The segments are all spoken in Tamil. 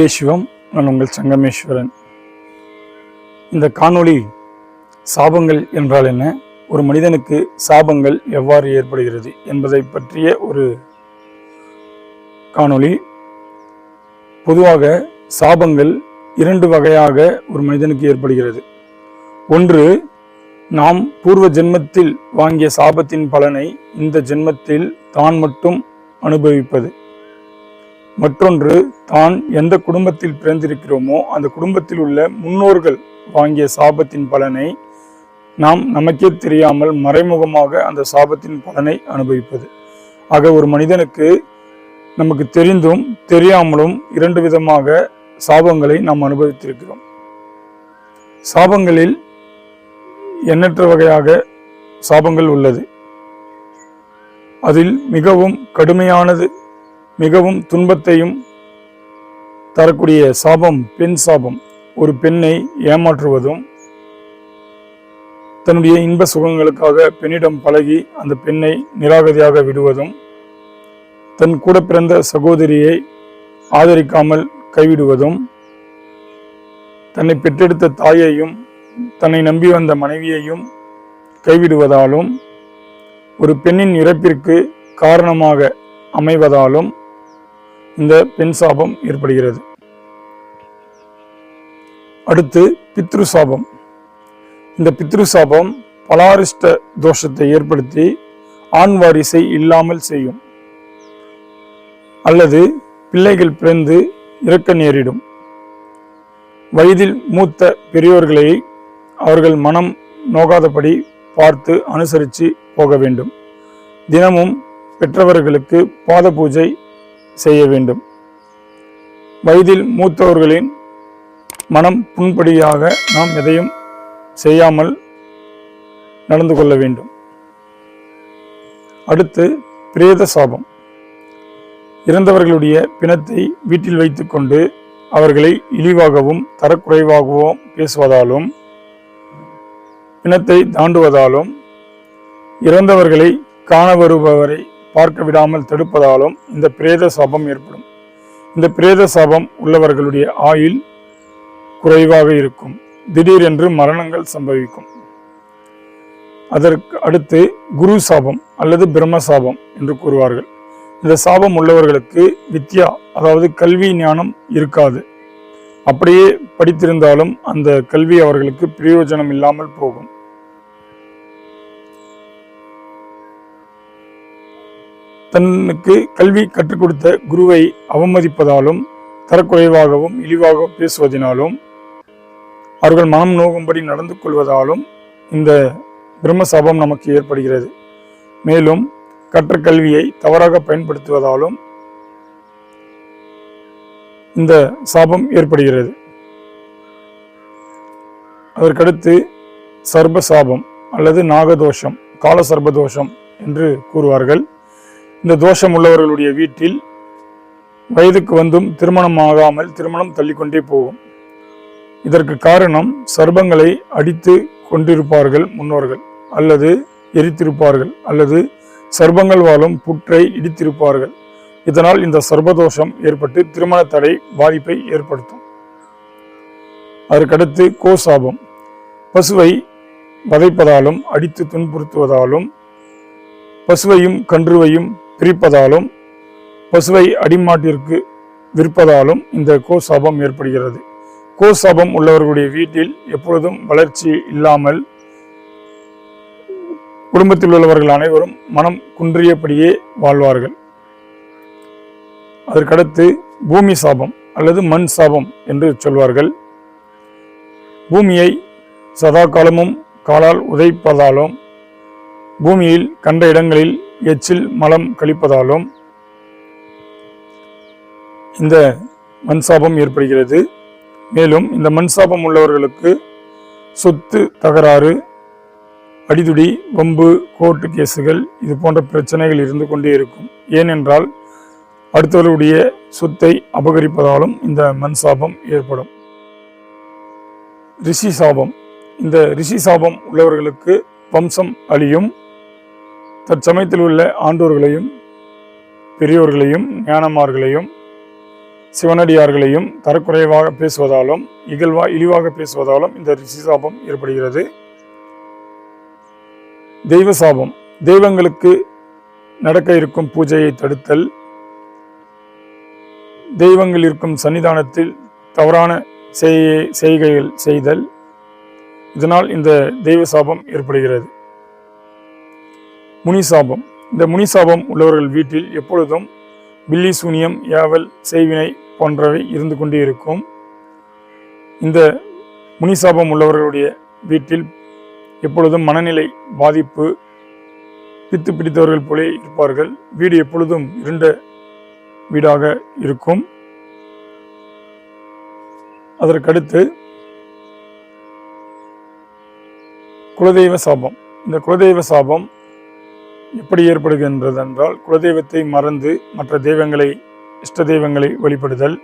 குருவே சிவம் நான் உங்கள் சங்கமேஸ்வரன். இந்த காணொளி சாபங்கள் என்றால் என்ன? ஒரு மனிதனுக்கு சாபங்கள் எவ்வாறு ஏற்படுகிறது என்பதை பற்றிய ஒரு காணொளி. பொதுவாக சாபங்கள் இரண்டு வகையாக ஒரு மனிதனுக்கு ஏற்படுகிறது. ஒன்று நாம் பூர்வ ஜென்மத்தில் வாங்கிய சாபத்தின் பலனை இந்த ஜென்மத்தில் தான் மட்டும் அனுபவிப்பது. மற்றொன்று தான் எந்த குடும்பத்தில் பிறந்திருக்கிறோமோ அந்த குடும்பத்தில் உள்ள முன்னோர்கள் வாங்கிய சாபத்தின் பலனை நாம் நமக்கே தெரியாமல் மறைமுகமாக அந்த சாபத்தின் பலனை அனுபவிப்பது. ஆக ஒரு மனிதனுக்கு நமக்கு தெரிந்தும் தெரியாமலும் இரண்டு விதமாக சாபங்களை நாம் அனுபவித்திருக்கிறோம். சாபங்களில் எண்ணற்ற வகையாக சாபங்கள் உள்ளது. அதில் மிகவும் கடுமையானது மிகவும் துன்பத்தையும் தரக்கூடிய சாபம் பெண் சாபம். ஒரு பெண்ணை ஏமாற்றுவதும் தன்னுடைய இன்ப சுகங்களுக்காக பெண்ணிடம் பழகி அந்த பெண்ணை நிராகதியாக விடுவதும் தன் கூட பிறந்த சகோதரியை ஆதரிக்காமல் கைவிடுவதும் தன்னை பெற்றெடுத்த தாயையும் தன்னை நம்பி வந்த மனைவியையும் கைவிடுவதாலும் ஒரு பெண்ணின் இறப்பிற்கு காரணமாக அமைவதாலும் இந்த பெண் சாபம் ஏற்படுகிறது. அடுத்து பித்ரு சாபம். இந்த பித்ரு சாபம் பலாரிஷ்ட தோஷத்தை ஏற்படுத்தி ஆண் வாரிசை இல்லாமல் செய்யும். அல்லது பிள்ளைகள் பிறந்து இறக்க நேரிடும். வயதில் மூத்த பெரியோர்களை அவர்கள் மனம் நோகாதபடி பார்த்து அனுசரித்து போக வேண்டும். தினமும் பெற்றவர்களுக்கு பாத பூஜை செய்ய வேண்டும். வயதில் மூத்தவர்களின் மனம் புண்படியாக நாம் எதையும் செய்யாமல் நடந்து கொள்ள வேண்டும். அடுத்து பிரேத சாபம். இறந்தவர்களுடைய பிணத்தை வீட்டில் வைத்துக்கொண்டு அவர்களை இழிவாகவும் தரக்குறைவாகவும் பேசுவதாலும் பிணத்தை தாண்டுவதாலும் இறந்தவர்களை காண வருபவரை பார்க்க விடாமல் தடுப்பதாலும் இந்த பிரேத சாபம் ஏற்படும். இந்த பிரேத சாபம் உள்ளவர்களுடைய ஆயுள் குறைவாக இருக்கும். திடீரென்று மரணங்கள் சம்பவிக்கும். அதற்கு அடுத்து குரு சாபம் அல்லது பிரம்ம சாபம் என்று கூறுவார்கள். இந்த சாபம் உள்ளவர்களுக்கு வித்யா அதாவது கல்வி ஞானம் இருக்காது. அப்படியே படித்திருந்தாலும் அந்த கல்வி அவர்களுக்கு பிரயோஜனம் இல்லாமல் போகும். தன்னுக்கு கல்வி கற்றுக் கொடுத்த குருவை அவமதிப்பதாலும் தரக்குறைவாகவும் இழிவாகவும் பேசுவதினாலும் அவர்கள் மனம் நோகும்படி நடந்து கொள்வதாலும் இந்த பிரம்ம சாபம் நமக்கு ஏற்படுகிறது. மேலும் கற்ற கல்வியை தவறாக பயன்படுத்துவதாலும் இந்த சாபம் ஏற்படுகிறது. அதற்கடுத்து சர்ப சாபம் அல்லது நாகதோஷம் கால சர்பதோஷம் என்று கூறுவார்கள். இந்த தோஷம் உள்ளவர்களுடைய வீட்டில் வயதுக்கு வந்தும் திருமணம் ஆகாமல் திருமணம் தள்ளிக்கொண்டே போகும். இதற்கு காரணம் சர்பங்களை அடித்து கொண்டிருப்பார்கள் முன்னோர்கள் அல்லது எரித்திருப்பார்கள் அல்லது சர்பங்கள் வாழும் புற்றை இடித்திருப்பார்கள். இதனால் இந்த சர்பதோஷம் ஏற்பட்டு திருமண தடை பாதிப்பை ஏற்படுத்தும். அதற்கடுத்து கோசாபம். பசுவை வதைப்பதாலும் அடித்து துன்புறுத்துவதாலும் பசுவையும் கன்றுவையும் பிரிப்பதாலும் பசுவை அடிமாட்டிற்கு விற்பதாலும் இந்த கோசாபம் ஏற்படுகிறது. கோசாபம் உள்ளவர்களுடைய வீட்டில் எப்பொழுதும் வளர்ச்சி இல்லாமல் குடும்பத்தில் உள்ளவர்கள் அனைவரும் மனம் குன்றியபடியே வாழ்வார்கள். அதற்கடுத்து பூமி சாபம் அல்லது மண் சாபம் என்று சொல்வார்கள். பூமியை சதா காலமும் காலால் உதைப்பதாலும் பூமியில் கண்ட இடங்களில் எச்சில் மலம் கழிப்பதாலும் இந்த மண் சாபம் ஏற்படுகிறது. மேலும் இந்த மண் சாபம் உள்ளவர்களுக்கு சொத்து தகராறு அடிதுடி வம்பு கோர்ட்டு கேஸுகள் இது போன்ற பிரச்சனைகள் இருந்து கொண்டே இருக்கும். ஏனென்றால் அடுத்தவர்களுடைய சொத்தை அபகரிப்பதாலும் இந்த மண் சாபம் ஏற்படும். ரிஷி சாபம். இந்த ரிஷி சாபம் உள்ளவர்களுக்கு வம்சம் அழியும். தற்சமயத்தில் உள்ள ஆண்டோர்களையும் பெரியோர்களையும் ஞானமார்களையும் சிவனடியார்களையும் தரக்குறைவாக பேசுவதாலும் இகழ்வா இழிவாக பேசுவதாலும் இந்த ரிஷி சாபம் ஏற்படுகிறது. தெய்வ சாபம். தெய்வங்களுக்கு நடக்க இருக்கும் பூஜையை தடுத்தல் தெய்வங்கள் இருக்கும் சன்னிதானத்தில் தவறான செய்கைகள் செய்தல் இதனால் இந்த தெய்வ சாபம் ஏற்படுகிறது. முனி சாபம் இந்த முனி சாபம் உள்ளவர்கள் வீட்டில் எப்பொழுதும் பில்லி சூனியம் ஏவல் செய்வினை போன்றவை இருந்து கொண்டே இருக்கும். இந்த முனி சாபம் உள்ளவர்களுடைய வீட்டில் எப்பொழுதும் மனநிலை பாதிப்பு பித்து பிடித்தவர்கள் போலே இருப்பார்கள். வீடு எப்பொழுதும் இருண்ட வீடாக இருக்கும். அதற்கடுத்து குலதெய்வ சாபம். இந்த குலதெய்வ சாபம் எப்படி ஏற்படுகின்றது என்றால் குலதெய்வத்தை மறந்து மற்ற தெய்வங்களை இஷ்ட தெய்வங்களை வழிபடுதல்.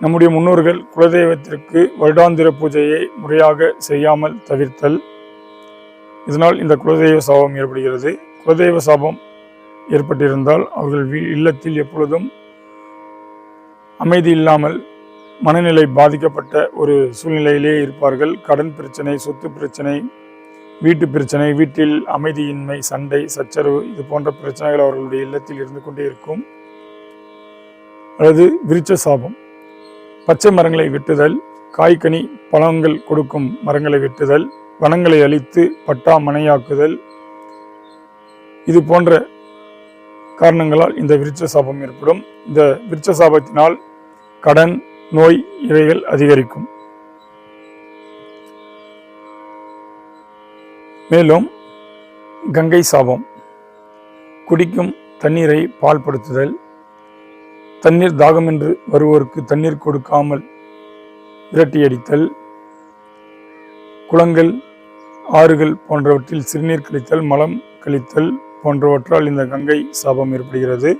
நம்முடைய முன்னோர்கள் குலதெய்வத்திற்கு வருடாந்திர பூஜையை முறையாக செய்யாமல் தவிர்த்தல். இதனால் இந்த குலதெய்வ சாபம் ஏற்படுகிறது. குலதெய்வ சாபம் ஏற்பட்டிருந்தால் அவர்கள் வீ இல்லத்தில் எப்பொழுதும் அமைதி இல்லாமல் மனநிலை பாதிக்கப்பட்ட ஒரு சூழ்நிலையிலே இருப்பார்கள். கடன் பிரச்சனை சொத்து பிரச்சனை வீட்டு பிரச்சனை வீட்டில் அமைதியின்மை சண்டை சச்சரவு இது போன்ற பிரச்சனைகள் அவர்களுடைய இல்லத்தில் இருந்து கொண்டே இருக்கும். அல்லது விருச்ச சாபம் பச்சை மரங்களை வெட்டுதல் காய்கனி பழங்கள் கொடுக்கும் மரங்களை வெட்டுதல் வனங்களை அழித்து பட்டா மனையாக்குதல் இது போன்ற காரணங்களால் இந்த விருட்ச சாபம் ஏற்படும். இந்த விருட்ச சாபத்தினால் கடன் நோய் இவைகள் அதிகரிக்கும். மேலும் கங்கை சாபம் குடிக்கும் தண்ணீரை பால்படுத்துதல் தண்ணீர் தாகமென்று வருவோருக்கு தண்ணீர் கொடுக்காமல் விரட்டியடித்தல் குளங்கள் ஆறுகள் போன்றவற்றில் சிறுநீர் கழித்தல் மலம் கழித்தல் போன்றவற்றால் இந்த கங்கை சாபம் ஏற்படுகிறது.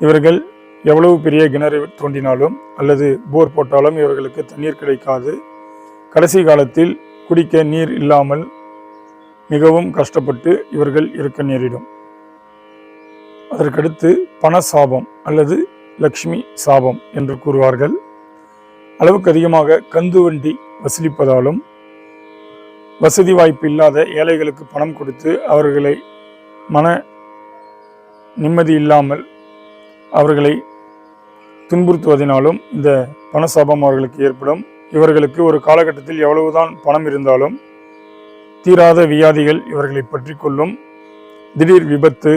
இவர்கள் எவ்வளவு பெரிய கிணறு தோண்டினாலும் அல்லது போர் போட்டாலும் இவர்களுக்கு தண்ணீர் கிடைக்காது. கடைசி காலத்தில் குடிக்க நீர் இல்லாமல் மிகவும் கஷ்டப்பட்டு இவர்கள் இருக்க நேரிடும். அதற்கடுத்து பண சாபம் அல்லது லக்ஷ்மி சாபம் என்று கூறுவார்கள். அளவுக்கு அதிகமாக கந்து வண்டி வசூலிப்பதாலும் வசதி வாய்ப்பு இல்லாத ஏழைகளுக்கு பணம் கொடுத்து அவர்களை மன நிம்மதி இல்லாமல் அவர்களை துன்புறுத்துவதனாலும் இந்த பணசாபம் அவர்களுக்கு ஏற்படும். இவர்களுக்கு ஒரு காலகட்டத்தில் எவ்வளவுதான் பணம் இருந்தாலும் தீராத வியாதிகள் இவர்களை பற்றி கொள்ளும். திடீர் விபத்து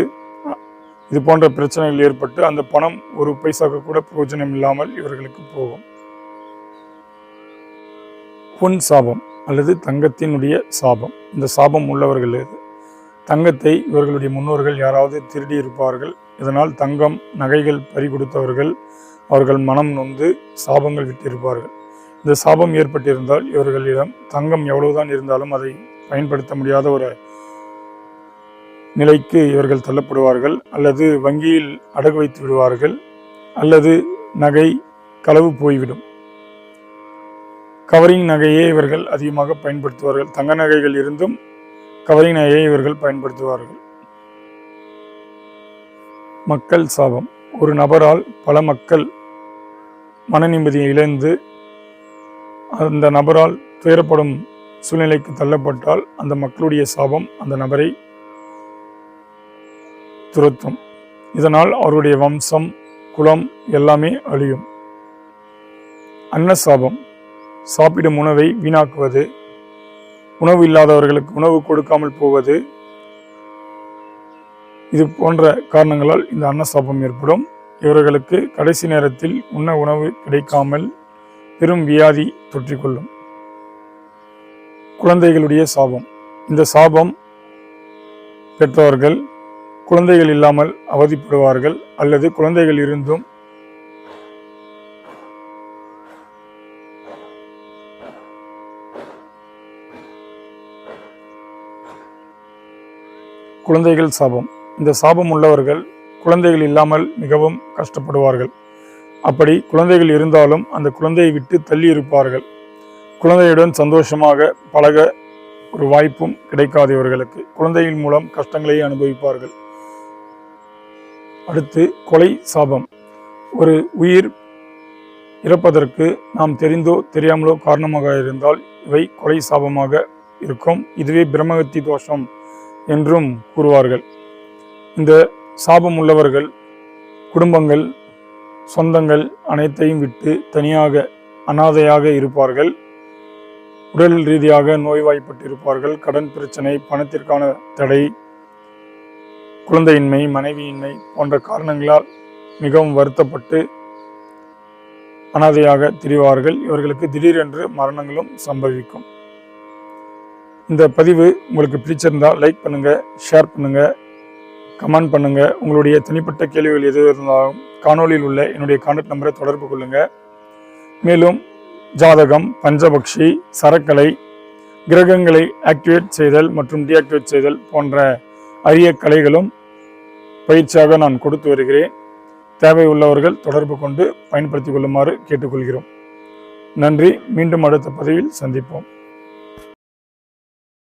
இது போன்ற பிரச்சனைகள் ஏற்பட்டு அந்த பணம் ஒரு பைசாக்கு கூட பிரயோஜனம் இல்லாமல் இவர்களுக்கு போகும். பொன் சாபம் அல்லது தங்கத்தினுடைய சாபம். இந்த சாபம் உள்ளவர்கள் இது. தங்கத்தை இவர்களுடைய முன்னோர்கள் யாராவது திருடி இருப்பார்கள். இதனால் தங்கம் நகைகள் பறி கொடுத்தவர்கள் அவர்கள் மனம் நொந்து சாபங்கள் விட்டிருப்பார்கள். இந்த சாபம் ஏற்பட்டிருந்தால் இவர்களிடம் தங்கம் எவ்வளவுதான் இருந்தாலும் அதை பயன்படுத்த முடியாத ஒரு நிலைக்கு இவர்கள் தள்ளப்படுவார்கள். அல்லது வங்கியில் அடகு வைத்து விடுவார்கள். அல்லது நகை களவு போய்விடும். கவரிங் நகையே இவர்கள் அதிகமாக பயன்படுத்துவார்கள். தங்க நகைகள் இருந்தும் கவரிங் நகையை இவர்கள் பயன்படுத்துவார்கள். மக்கள் சாபம். ஒரு நபரால் பல மக்கள் மன நிம்மதியை இழந்து அந்த நபரால் துயரப்படும் சூழ்நிலைக்கு தள்ளப்பட்டால் அந்த மக்களுடைய சாபம் அந்த நபரை துரத்தும். இதனால் அவருடைய வம்சம் குலம் எல்லாமே அழியும். அன்னசாபம் சாப்பிடும் உணவை வீணாக்குவது. உணவு இல்லாதவர்களுக்கு உணவு கொடுக்காமல் போவது. இது போன்ற காரணங்களால் இந்த அன்னசாபம் ஏற்படும். இவர்களுக்கு கடைசி நேரத்தில் உண்ண உணவு கிடைக்காமல் பெரும் வியாதி தொற்றிக்கொள்ளும். குழந்தைகளுடைய சாபம். இந்த சாபம் பெற்றவர்கள் குழந்தைகள் இல்லாமல் அவதிப்படுவார்கள் அல்லது குழந்தைகள் இருந்தும் குழந்தைகள் சாபம். இந்த சாபம் உள்ளவர்கள் குழந்தைகள் இல்லாமல் மிகவும் கஷ்டப்படுவார்கள். அப்படி குழந்தைகள் இருந்தாலும் அந்த குழந்தையை விட்டு தள்ளி இருப்பார்கள். குழந்தையுடன் சந்தோஷமாக பழக ஒரு வாய்ப்பும் கிடைக்காது இவர்களுக்கு. குழந்தையின் மூலம் கஷ்டங்களை அனுபவிப்பார்கள். அடுத்து கொலை சாபம். ஒரு உயிர் இறப்பதற்கு நாம் தெரிந்தோ தெரியாமலோ காரணமாக இருந்தால் இவை கொலை சாபமாக இருக்கும். இதுவே பிரம்மகத்தி தோஷம் என்றும் கூறுவார்கள். இந்த சாபம் உள்ளவர்கள் குடும்பங்கள் சொந்தங்கள் அனைத்தையும் விட்டு தனியாக அனாதையாக இருப்பார்கள். உடல் ரீதியாக நோய்வாய்ப்பட்டிருப்பார்கள். கடன் பிரச்சனை பணத்திற்கான தடை குழந்தையின்மை மனைவியின்மை போன்ற காரணங்களால் மிகவும் வருத்தப்பட்டு அனாதையாக திரிவார்கள். இவர்களுக்கு திடீரென்று மரணங்களும் சம்பவிக்கும். இந்த பதிவு உங்களுக்கு பிடிச்சிருந்தால் லைக் பண்ணுங்கள் ஷேர் பண்ணுங்கள் கமெண்ட் பண்ணுங்கள் உங்களுடைய தனிப்பட்ட கேள்விகள் எது இருந்தாலும் காணொளியில் உள்ள என்னுடைய கான்டாக்ட் நம்பரை தொடர்பு கொள்ளுங்க. மேலும் ஜாதகம் பஞ்சபக்ஷி சரக்கலை கிரகங்களை ஆக்டிவேட் செய்தல் மற்றும் டீஆக்டிவேட் செய்தல் போன்ற அரிய கலைகளும் பயிற்சியாக நான் கொடுத்து வருகிறேன். தேவை உள்ளவர்கள் தொடர்பு கொண்டு பயன்படுத்திக் கொள்ளுமாறு கேட்டுக்கொள்கிறோம். நன்றி. மீண்டும் அடுத்த பதிவில் சந்திப்போம்.